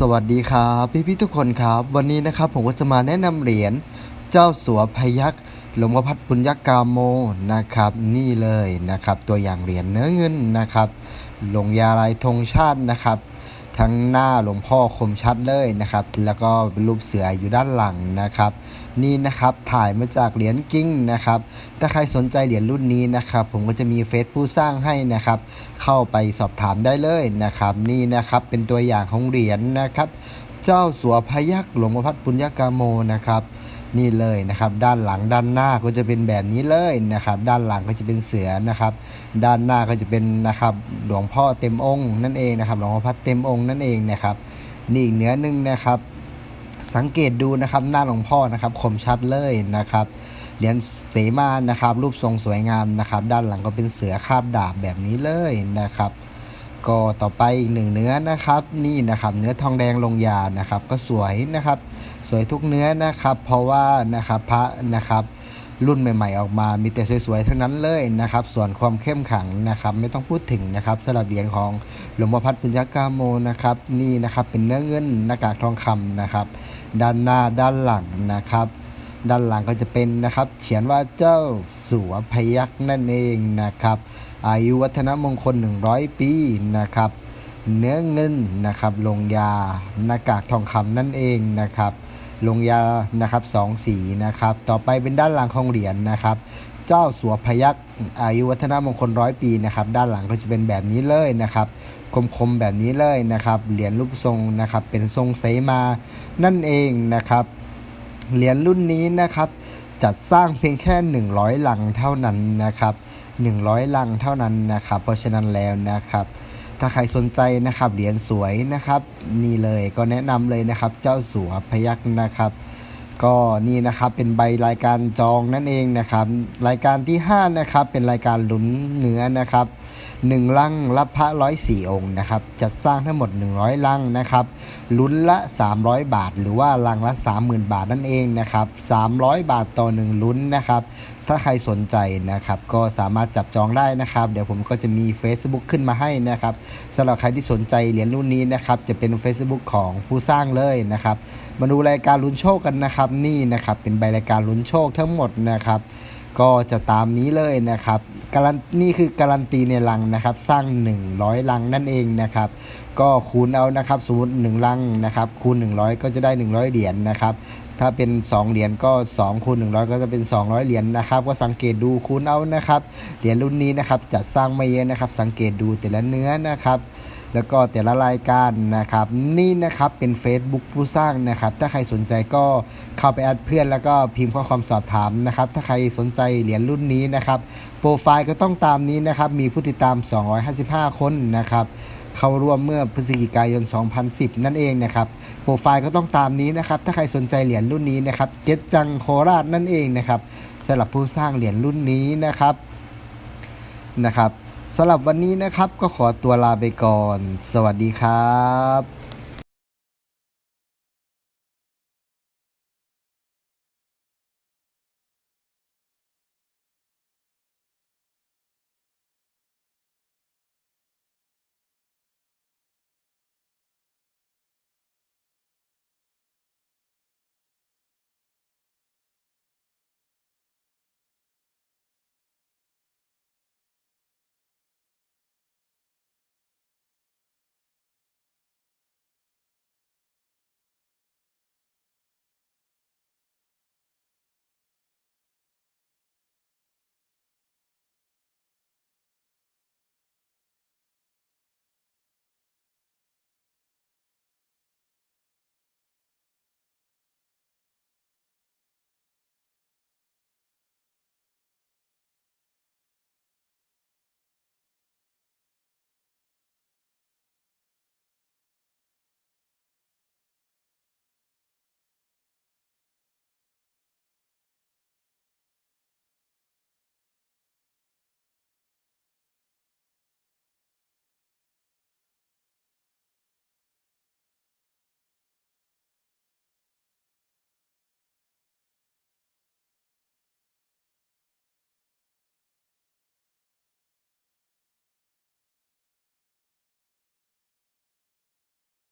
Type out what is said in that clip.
สวัสดีครับพี่พี่ทุกคนครับ วันนี้นะครับผมก็จะมาแนะนำเหรียญเจ้าสัวพยักษ์หลวงพ่อพัดปุญญกามโมนะครับ นี่เลยนะครับ ตัวอย่างเหรียญเนื้อเงินนะครับลงยาลายธงชาตินะครับ ทั้งหน้าหลวงพ่อคมชัดเลยนะครับ แล้วก็เป็นรูปเสืออยู่ด้านหลังนะครับ นี่นะครับถ่ายมาจากเหรียญกิ้งนะครับ ถ้าใครสนใจเหรียญรุ่นนี้นะครับ ผมก็จะมีเฟซผู้สร้างให้นะครับ เข้าไปสอบถามได้เลยนะครับ นี่นะครับเป็นตัวอย่างของเหรียญนะครับ เจ้าสัวพยักษ์หลวงพ่อพัดปุญญกาโมนะครับ นี่เลยนะครับ ด้านหลังด้านหน้าก็จะเป็นแบบนี้เลยนะครับ ด้านหลังก็จะเป็นเสือนะครับ ด้านหน้าก็จะเป็นนะครับหลวงพ่อเต็มองค์นั่นเองนะครับ หลวงพ่อพัดเต็มองค์นั่นเองนะครับนี่อีกเนื้อหนึงนะครับ สังเกตดูนะครับหน้าหลวงพ่อนะครับคมชัดเลยนะครับเหรียญเสมานะครับ รูปทรงสวยงามนะครับ ด้านหลังก็เป็นเสือคาบดาบแบบนี้เลยนะครับ ก็ต่อไปอีกหนึ่งเนื้อนะครับ นี่นะครับเนื้อทองแดงลงยานะครับ ก็สวยนะครับ สวยทุกเนื้อนะครับ เพราะว่านะครับพระนะครับ รุ่นใหม่ๆออกมามีแต่สวยๆทั้งนั้นเลยนะครับ ส่วนความเข้มขังนะครับ ไม่ต้องพูดถึงนะครับสำหรับเหรียญของหลวงพ่อพัดปุญญากาโมนะครับ นี่นะครับเป็นเนื้อเงินหน้ากากทองคำนะครับ ด้านหน้าด้านหลังนะครับด้านหลังก็จะเป็นนะครับ เขียนว่าเจ้าสัวพยักษ์นั่นเองนะครับอายุวัฒนมงคล 100 ปีนะครับ เนื้อเงินนะครับลงยาหน้ากากทองคำนั่นเองนะครับ ลงยานะครับสองสีนะครับ ต่อไปเป็นด้านหลังของเหรียญนะครับ เจ้าสัวพยักอายุวัฒนมงคลร้อยปีนะครับ ด้านหลังก็จะเป็นแบบนี้เลยนะครับคมๆแบบนี้เลยนะครับ เหรียญรูปทรงนะครับ เป็นทรงเสมา นั่นเองนะครับ เหรียญรุ่นนี้นะครับ จัดสร้างเพียงแค่ 100ลังเท่านั้นนะครับ 100 ลังเท่านั้นนะครับ เพราะฉะนั้นแล้วนะครับ ถ้าใครสนใจนะครับเหรียญสวยนะครับ นี่เลยก็แนะนำเลยนะครับ เจ้าสัวพยักนะครับ ก็นี่นะครับเป็นใบรายการจองนั่นเองนะครับ รายการที่ 5 นะครับ เป็นรายการลุ้นเนื้อนะครับ หนึ่งลังรับพระร้อยสี่องค์นะครับ จัดสร้างทั้งหมด 100 ลังนะครับ ลุ้นละ 300 บาท หรือว่าลังละ 30,000 บาทนั่นเองนะครับ 300 บาทต่อหนึ่งลุ้นนะครับ ถ้าใครสนใจนะครับ ก็สามารถจับจองได้นะครับ เดี๋ยวผมก็จะมี Facebook ขึ้นมาให้นะครับสำหรับใครที่สนใจเหรียญรุ่นนี้นะครับ จะเป็น Facebook ของผู้สร้างเลยนะครับ มาดูรายการลุ้นโชคกันนะครับ นี่นะครับ เป็นใบรายการลุ้นโชคทั้งหมดนะครับ ก็จะตามนี้เลยนะครับการันนี่คือการันตีในลังนะครับ สร้าง 100ลังนั่นเองนะครับ ก็คูณเอานะครับ สมมติ1ลังนะครับคูณ 100 ก็จะได้ 100 เหรียญนะครับ ถ้าเป็น 2 เหรียญก็2คูณ100 ก็จะเป็น 200 เหรียญนะครับ ก็สังเกตดูคูณเอานะครับ เหรียญรุ่นนี้นะครับจัดสร้างไม่เยอะนะครับ สังเกตดูแต่ละเนื้อนะครับ แล้วก็แต่ละรายการนะครับ นี่นะครับเป็น Facebook ผู้สร้างนะครับ ถ้าใครสนใจก็เข้าไปแอดเพื่อน แล้วก็พิมพ์ข้อความสอบถามนะครับ ถ้าใครสนใจเหรียญรุ่นนี้นะครับ โปรไฟล์ก็ต้องตามนี้นะครับ มีผู้ติดตาม 255 คนนะครับเข้าร่วมเมื่อพฤศจิกายน 2010 นั่นเองนะครับ โปรไฟล์ก็ต้องตามนี้นะครับ ถ้าใครสนใจเหรียญรุ่นนี้นะครับ เก็ตจังโคราชนั่นเองนะครับสำหรับผู้สร้างเหรียญรุ่นนี้นะครับ นะครับ สำหรับวันนี้นะครับก็ขอตัวลาไปก่อน สวัสดีครับ